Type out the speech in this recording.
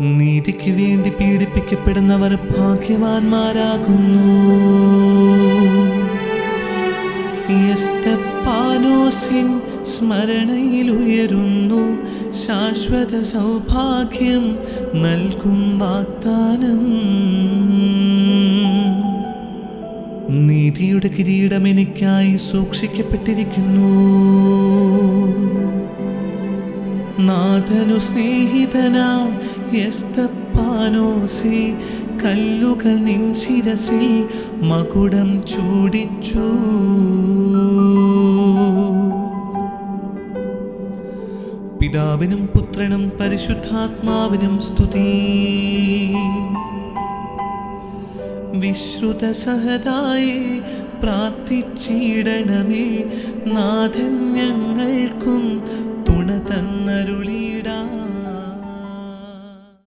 നീതിക്ക് വേണ്ടി പീഡിപ്പിക്കപ്പെടുന്നവർ ഭാഗ്യവാന്മാരാകുന്നു. സ്മരണയിൽ ഉയരുന്നു ശാശ്വത സൗഭാഗ്യം നൽകും വാഗ്ദാനം. നീതിയുടെ കിരീടം എനിക്കായി സൂക്ഷിക്കപ്പെട്ടിരിക്കുന്നു. നാഥനു സ്നേഹിതനാം യസ്തപ്പാനോസി കല്ലുകൾ നിൻ ശിരസിൽ മകുടം ചൂടിച്ചു. പിതാവിനും പുത്രനും പരിശുദ്ധാത്മാവിനും സ്തുതി. വിശ്രുത സഹതായി പ്രാർത്ഥിച്ചിടണമേ നാഥൻ ഞങ്ങൾക്കും